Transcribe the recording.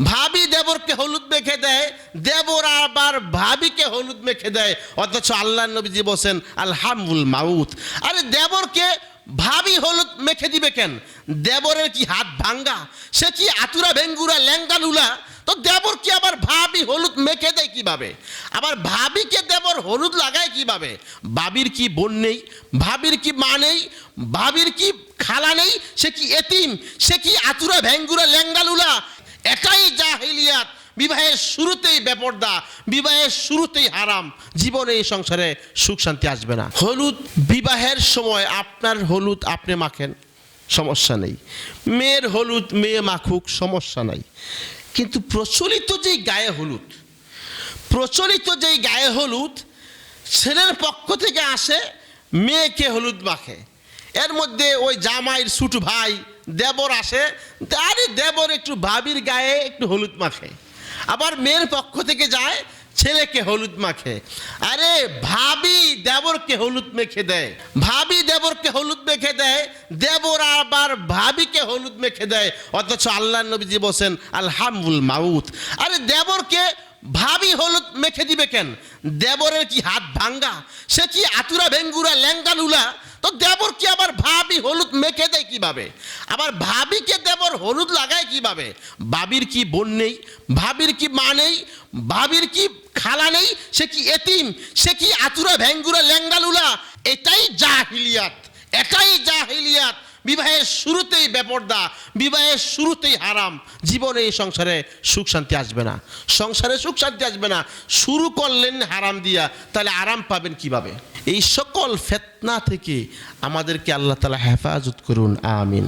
ভাবি দেবরকে হলুদ মেখে দেয়, দেবর আবার ভাবিকে হলুদ মেখে দেয়। অথচ আল্লাহ নবীজি বলছেন, আলহামুল মাউত। আরে দেবরকে ভাবি হলুদ মেখে দিবে কেন? দেবরের কি হাত ভাঙ্গা? সে কি আতুরা ভেঙ্গুরা ল্যাঙ্গালুলা তো দেবর কি আবার ভাবি হলুদ মেখে দেয় কীভাবে? আবার ভাবিকে দেবর হলুদ লাগায় কীভাবে? ভাবির কি বোন নেই? ভাবির কি মা নেই? ভাবির কি খালা নেই? সে কি এতিম? সে কি আতুরা ভেঙ্গুরা ল্যাঙ্গালুলা একাই জাহিলিয়াত। বিবাহের শুরুতেই বেপর্দা, বিবাহের শুরুতেই হারাম। জীবনে এই সংসারে সুখ শান্তি আসবে না। হলুদ, বিবাহের সময় আপনার হলুদ আপনি মাখেন, সমস্যা নেই। মেয়ের হলুদ মেয়ে মাখুক, সমস্যা নাই। কিন্তু প্রচলিত যেই গায়ে হলুদ, প্রচলিত যেই গায়ে হলুদ, ছেলের পক্ষ থেকে আসে মেয়েকে হলুদ মাখে। এর মধ্যে ওই জামাইয়ের ছুট ভাই দেবর আসে, আরে দেবর একটু ভাবির গায়ে একটু হলুদ মাখে। আবার মেয়ের পক্ষ থেকে যায়, ছেলেকে হলুদ মাখে। আরে ভাবি দেবরকে হলুদ মেখে দেয়। ভাবি দেবরকে হলুদ মেখে দেয়, দেবর আবার ভাবিকে হলুদ মেখে দেয়। অথচ আল্লাহ নবীজি বলছেন আলহামুল মাউত। আরে দেবরকে ভাবি হলুদ মেখে দিবে কেন? দেবরের কি হাত ভাঙ্গা? সে কি আতুরা ভেঙ্গুরা ল্যাঙ্গালুলা তো দেবর কি আবার ভাবি হলুদ মেখে দেয় কীভাবে? আবার ভাবিকে দেবর হলুদ লাগায় কীভাবে? ভাবির কি বোন নেই, ভাবির কি মা নেই, ভাবির কি খালা নেই, সে কি এতিম, সে কি আতুরা ভেঙ্গুরা ল্যাঙ্গালুলা এটাই জাহিলিয়াত একাই জাহিলিয়াত। বিবাহের শুরুতেই বেপর্দা, বিবাহের শুরুতেই হারাম। জীবনে এই সংসারে সুখ শান্তি আসবে না। সংসারে সুখ শান্তি আসবে না। শুরু করলেন হারাম দিয়া, তাহলে আরাম পাবেন কীভাবে? এই সকল ফেতনা থেকে আমাদেরকে আল্লাহ তালা হেফাজত করুন, আমিন।